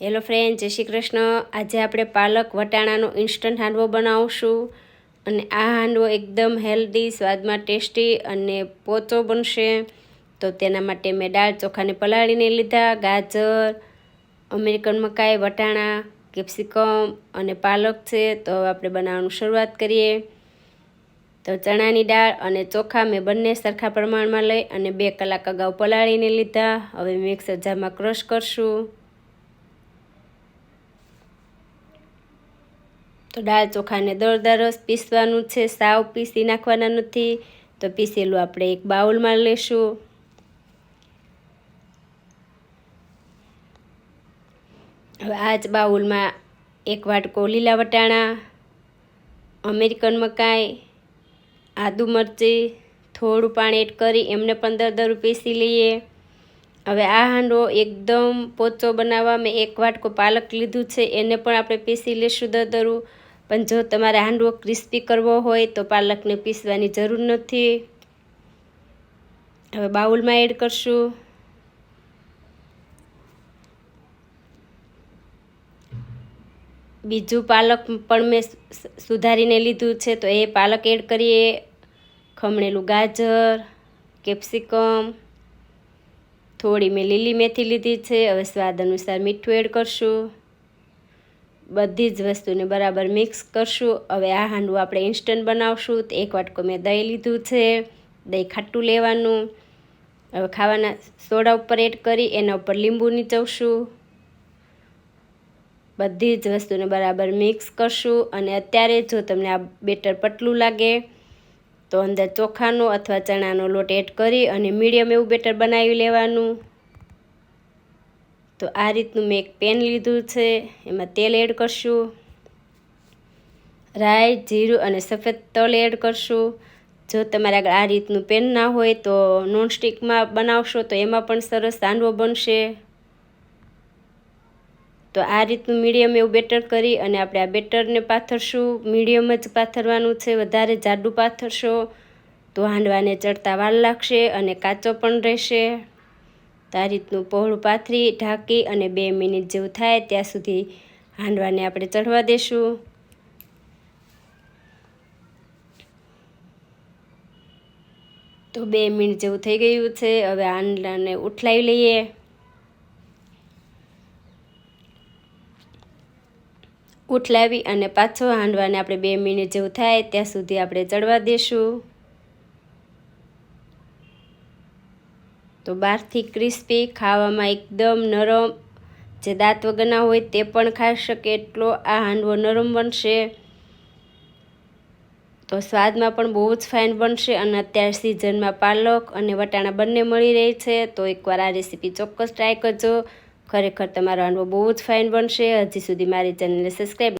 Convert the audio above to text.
Hello friend જય શ્રી કૃષ્ણ. આજે આપણે પાલક વટાણાનો ઇન્સ્ટન્ટ હાંડવો બનાવશું અને આ હાંડવો એકદમ હેલ્ધી સ્વાદમાં ટેસ્ટી અને પોચો બનશે. તો તેના માટે મેં દાળ ચોખાને પલાળીને લીધા, ગાજર, અમેરિકન મકાઈ, વટાણા, કેપ્સિકમ અને પાલક છે. તો આપણે બનાવવાનું શરૂઆત કરીએ. તો ચણાની દાળ અને ચોખા મેં બંને સરખા પ્રમાણમાં લઈ અને બે કલાક અગાઉ પલાળીને લીધા. હવે મિક્સર જારમાં ક્રશ કરશું. તો દાળ ચોખાને દળદાર રસ પીસવાનું છે, સાવ પીસી નાખવાના નથી, તો પીસેલું આપણે એક બાઉલમાં લેશું. હવે આ જ બાઉલમાં એક વાટકો લીલા વટાણા, અમેરિકન મકાઈ, આદુ મરચી, થોડું પાણી એડ કરી એમને પંદર દર પીસી લઈએ. હવે આ હાંડવો એકદમ પોચો બનાવવા મેં એક વાટકો પાલક લીધું છે, એને પણ આપણે પીસી લઈશું દરદરું પણ જો તમારે હાંડવો ક્રિસ્પી કરવો હોય તો પાલકને પીસવાની જરૂર નથી. હવે બાઉલમાં એડ કરશું. બીજું પાલક પણ મેં સુધારીને લીધું છે તો એ પાલક એડ કરીએ. ખમણેલું ગાજર, કેપ્સિકમ, થોડી મેં લીલી મેથી લીધી છે. હવે સ્વાદ અનુસાર મીઠું એડ કરશું. બધી જ વસ્તુને બરાબર મિક્સ કરશું. હવે આ હાંડવું આપણે ઇન્સ્ટન્ટ બનાવશું. તો એક વાટકો મેં દહીં લીધું છે. દહીં ખાટું લેવાનું. હવે ખાવાના સોડા ઉપર એડ કરી, એના ઉપર લીંબુ નીચવશું. બધી જ વસ્તુને બરાબર મિક્સ કરશું. અને અત્યારે જો તમને આ બેટર પતલું લાગે, તો અંદર ચોખાનો અથવા ચણાનો લોટ એડ કરી અને મીડિયમ એવું બેટર બનાવી લેવાનું. તો આ રીતનું મેં એક પેન લીધું છે, એમાં તેલ એડ કરશું. રાઈ, જીરું અને સફેદ તલ એડ કરશું. જો તમારે આગળ આ રીતનું પેન ના હોય તો નોનસ્ટિકમાં બનાવશો તો એમાં પણ સરસ હાંડવો બનશે. તો આ રીતનું મીડિયમ એવું બેટર કરી અને આપણે આ બેટરને પાથરશું. મીડિયમ જ પાથરવાનું છે, વધારે જાડું પાથરશો તો હાંડવાને ચડતા વાર લાગશે અને કાચો પણ રહેશે. તો રીતનું પહોળું પાથરી ઢાંકી અને બે મિનિટ જેવું થાય ત્યાં સુધી હાંડવાને આપણે ચઢવા દેશું. તો બે મિનિટ જેવું થઈ ગયું છે, હવે હાંડલાને ઉઠલાવી લઈએ. ઉઠલાવી અને પાછો હાંડવાને આપણે બે મિનિટ જેવું થાય ત્યાં સુધી આપણે ચડવા દેશું. તો બહારથી ક્રિસ્પી, ખાવામાં એકદમ નરમ જે દાંત વગરના હોય તે પણ ખાઈ શકે એટલો આ હાંડવો નરમ બનશે. તો સ્વાદમાં પણ બહુ જ ફાઇન બનશે અને અત્યારે સિઝનમાં પાલક અને વટાણા બંને મળી રહી છે. તો એકવાર આ રેસીપી ચોક્કસ ટ્રાય કરજો. ખરેખર તમારો હાંડવો બહુ જ ફાઇન બનશે. હજી સુધી મારી ચેનલને સબસ્ક્રાઈબ